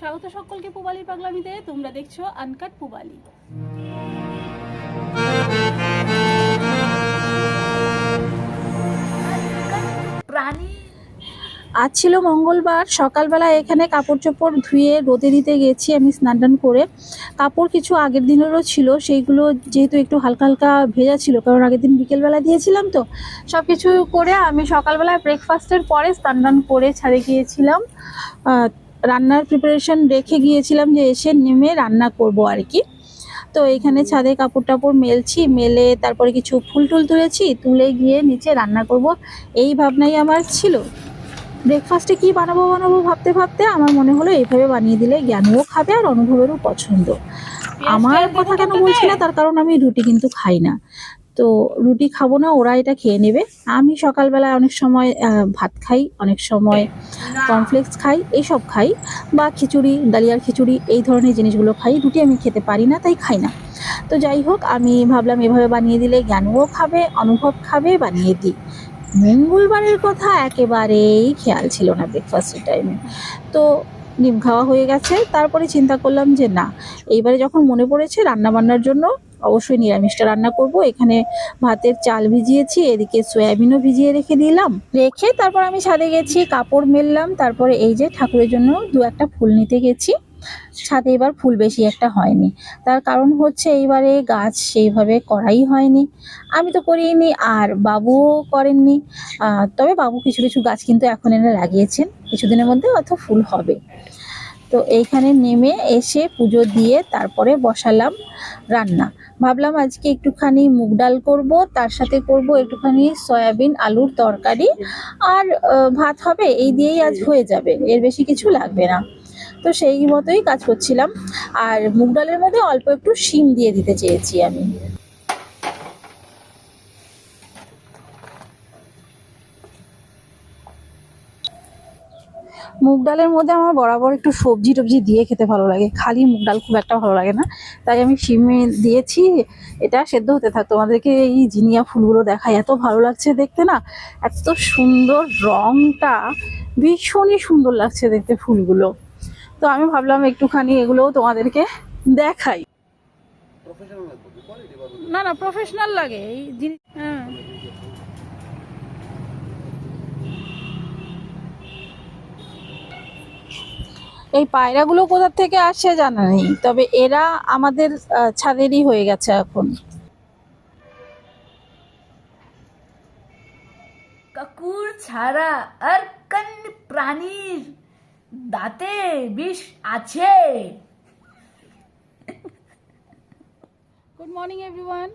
স্বাগত সকলকে পুবালি পাগলামিতে। তোমরা দেখছ আনকাট পুবালি। প্রাণী আজ ছিল মঙ্গলবার। সকালবেলা এখানে কাপড় চোপড় ধুয়ে রোদে দিতে গেছি আমি স্নান টান করে। কাপড় কিছু আগের দিনেরও ছিল, সেইগুলো যেহেতু একটু হালকা হালকা ভেজা ছিল, কারণ আগের দিন বিকেলবেলা দিয়েছিলাম তো সব কিছু করে আমি সকালবেলায় ব্রেকফাস্টের পরে স্নান টান করে ছাড়ে গিয়েছিলাম। রান্নার প্রিপারেশন রেখে গিয়েছিলাম যে এসে নেমে রান্না করব আর কি। তো এখানে ছাদে কাপড় টাপড় মেলছি মেলে তারপরে কিছু ফুল টুল তুলেছি তুলে গিয়ে নিচে রান্না করব। এই ভাবনাই আমার ছিল। ব্রেকফাস্টে কি বানাবো বানাবো ভাবতে ভাবতে আমার মনে হলো এইভাবে বানিয়ে দিলে জ্ঞানও খাবে আর অনুভবেরও পছন্দ। আমার কথা কেন বলছি না তার কারণ আমি রুটি কিন্তু খাই না। তো রুটি খাব না, ওরা এটা খেয়ে নেবে। আমি সকালবেলা অনেক সময় ভাত খাই, অনেক সময় কর্নফ্লেক্স খাই, এইসব খাই বা খিচুড়ি ডালিয়ার খিচুড়ি, এই ধরনের জিনিসগুলো খাই। রুটি আমি খেতে পারি না, তাই খাই না। তো যাই হোক, আমি ভাবলাম এভাবে বানিয়ে দিলে জ্ঞানও খাবে, অনুভব খাবে, বানিয়ে দিই। মঙ্গলবারের কথা একেবারেই খেয়াল ছিল না ব্রেকফাস্টের টাইমে তো ডিম খাওয়া হয়ে গেছে, তারপরে চিন্তা করলাম যে না, এইবারে যখন মনে পড়েছে রান্না বান্নার জন্য অবশ্যই নিরামিষটা রান্না করব। এখানে ভাতের চাল ভিজিয়েছি, এদিকে সয়াবিনও ভিজিয়ে রেখে দিলাম। রেখে তারপর আমি ছাদে গেছি, কাপড় মেললাম, তারপরে এই যে ঠাকুরের জন্য দু একটা ফুল নিতে গেছি। ছাদে এবার ফুল বেশি একটা হয়নি। তার কারণ হচ্ছে এইবারে গাছ সেইভাবে করাই হয়নি। আমি তো করিনি, আর বাবুও করেননি। তবে বাবু কিছু কিছু গাছ কিন্তু এখন এনে লাগিয়েছেন। কিছুদিনের মধ্যে অত ফুল হবে। তো এইখানে নেমে এসে পুজো দিয়ে তারপরে বসালাম রান্না। ভাবলাম আজকে একটুখানি মুগ ডাল করব, তার সাথে করব একটুখানি সয়াবিন আলুর তরকারি। আর ভাত হবে, এই দিয়েই আজ হয়ে যাবে, এর বেশি কিছু লাগবে না। তো সেই মতোই কাজ করছিলাম। আর মুগ ডালের মধ্যে অল্প একটু শিম দিয়ে দিতে চেয়েছি আমি। মুগ ডালের মধ্যে আমার বরাবর একটু সবজি টবজি দিয়ে খেতে ভালো লাগে। খালি মুগ ডাল খুব একটা ভালো লাগে না। তাই আমি শিমে দিয়েছি এটা সেদ্ধ হতে থাক। তোমাদেরকে এই জিনিয়া ফুলগুলো দেখায় এত ভালো লাগছে দেখতে না? এত সুন্দর রংটা ভীষণই সুন্দর লাগছে দেখতে ফুলগুলো। তো আমি ভাবলাম একটুখানি এগুলোও তোমাদেরকে দেখাই। না না প্রফেশনাল লাগে। এই জিনিস হ্যাঁ। এই পায়রাগুলো কোথা থেকে আসে জানা নেই তবে এরা আমাদের ছাদেরই হয়ে গেছে এখন। কাকুর ছাড়া আর কোন প্রাণীর দাঁতে বিষ আছে। গুড মর্নিং এভরিওয়ান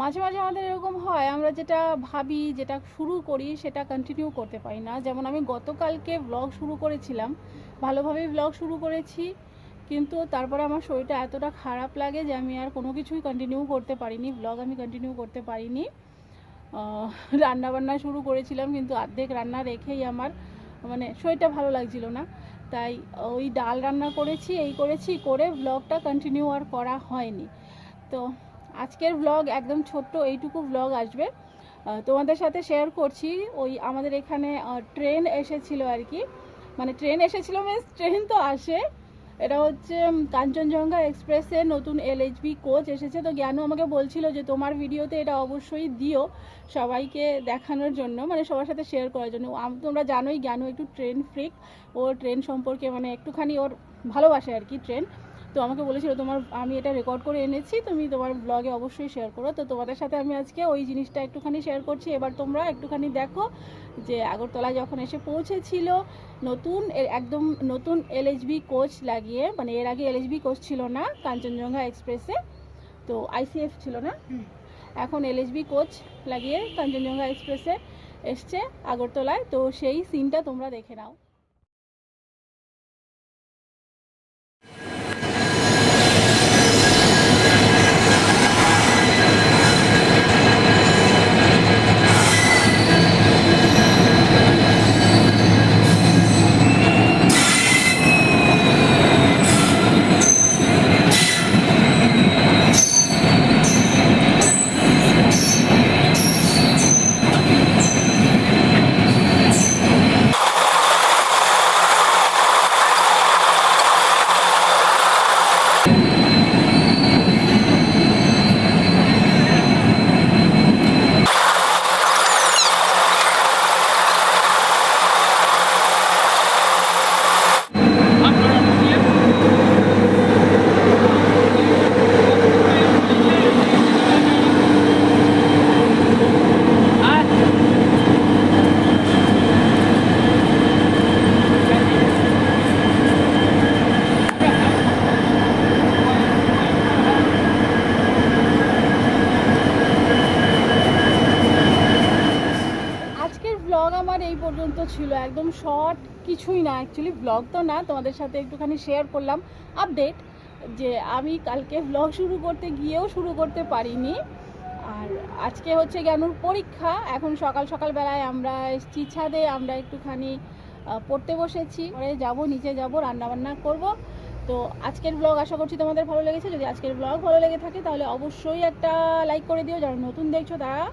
মাঝে মাঝে আমাদের এরকম হয়, আমরা যেটা ভাবি, যেটা শুরু করি, সেটা কন্টিনিউ করতে পারি না। যেমন আমি গতকালকে ব্লগ শুরু করেছিলাম, ভালোভাবেই ব্লগ শুরু করেছি, কিন্তু তারপরে আমার শরীরটা এতটা খারাপ লাগে যে আমি আর কোনো কিছুই কন্টিনিউ করতে পারিনি ব্লগ আমি কন্টিনিউ করতে পারিনি। রান্না বান্না শুরু করেছিলাম, কিন্তু অর্ধেক রান্না রেখেই আমার মানে শরীরটা ভালো লাগছিল না। তাই ওই ডাল রান্না করেছি, এই করেছি, করে ব্লগটা কন্টিনিউ আর করা হয়নি। তো আজকের ব্লগ একদম ছোট্ট এইটুকু ব্লগ আসবে। তোমাদের সাথে শেয়ার করছি, ওই আমাদের এখানে ট্রেন এসেছিল আর কি। মানে ট্রেন এসেছিল মিনস ট্রেন তো আসে। এটা হচ্ছে কাঞ্চনজঙ্ঘা এক্সপ্রেসে নতুন এলএইচবি কোচ এসেছে। তো জ্ঞানু আমাকে বলছিল যে, তোমার ভিডিওতে এটা অবশ্যই দিও সবাইকে দেখানোর জন্য মানে সবার সাথে শেয়ার করার জন্য। তোমরা জানোই জ্ঞানু একটু ট্রেন ফ্রিক ও ট্রেন সম্পর্কে মানে একটুখানি ওর ভালোবাসে আর কি ট্রেন তো আমাকে বলেছিল তোমার আমি এটা রেকর্ড করে এনেছি তুমি তোমার ব্লগে অবশ্যই শেয়ার করো। তো তোমাদের সাথে আমি আজকে ওই জিনিসটা একটুখানি শেয়ার করছি। এবার তোমরা একটুখানি দেখো যে আগরতলা যখন এসে পৌঁছেছিল নতুন একদম নতুন এলএইচবি কোচ লাগিয়ে মানে এর আগে এলএইচবি কোচ ছিল না কাঞ্চনজঙ্ঘা এক্সপ্রেসে তো আইসিএফ ছিল না? এখন এলএইচবি কোচ লাগিয়ে কাঞ্চনজঙ্ঘা এক্সপ্রেসে এসছে আগরতলায়। তো সেই সিনটা তোমরা দেখে নাও। শর্ট কিছুই না অ্যাকচুয়ালি ব্লগ তো না, তোমাদের সাথে একটুখানি শেয়ার করলাম। আপডেট যে আমি কালকে ব্লগ শুরু করতে গিয়েও শুরু করতে পারিনি। আর আজকে হচ্ছে জ্ঞানুর পরীক্ষা, এখন সকাল সকাল বেলায় আমরা এসছি ছাদে, আমরা একটুখানি পড়তে বসেছি। পরে যাব, নিচে যাব, রান্নাবান্না করব। তো আজকের ব্লগ আশা করছি তোমাদের ভালো লেগেছে। যদি আজকের ব্লগ ভালো লেগে থাকে, তাহলে অবশ্যই একটা লাইক করে দিও। যারা নতুন দেখছ, তারা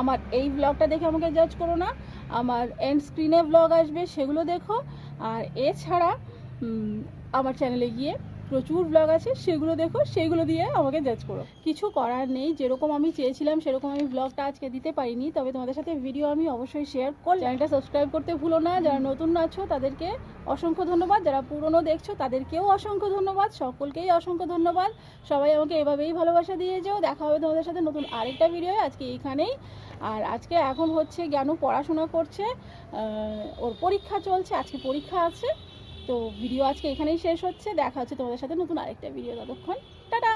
আমার এই ব্লগটা দেখে আমাকে জাজ করো না। আমার এন্ড স্ক্রিনে ব্লগ আসবে, সেগুলো দেখো। আর এছাড়া আমার চ্যানেলে গিয়ে প্রচুর ব্লগ আছে সেগুলো দেখো সেইগুলো দিয়ে আমাকে জাজ করো। কিছু করার নেই যেরকম আমি চেয়েছিলাম সেরকম আমি ব্লগটা আজকে দিতে পারিনি। তবে তোমাদের সাথে ভিডিও আমি অবশ্যই শেয়ার করলাম। চ্যানেলটা সাবস্ক্রাইব করতে ভুলো না যারা নতুন আছো তাদেরকে অসংখ্য ধন্যবাদ। যারা পুরনো দেখছ তাদেরকেও অসংখ্য ধন্যবাদ। সকলকেই অসংখ্য ধন্যবাদ। সবাই আমাকে এভাবেই ভালোবাসা দিয়ে যেও। দেখা হবে তোমাদের সাথে নতুন আরেকটা ভিডিও আজকে এইখানেই আর আজকে এখন হচ্ছে জ্ঞানু পড়াশোনা করছে ওর পরীক্ষা চলছে আজকে পরীক্ষা আছে। তো ভিডিও আজকে এখানেই শেষ হচ্ছে। দেখা হচ্ছে তোমাদের সাথে নতুন আরেকটা ভিডিও ততক্ষণ। টাটা!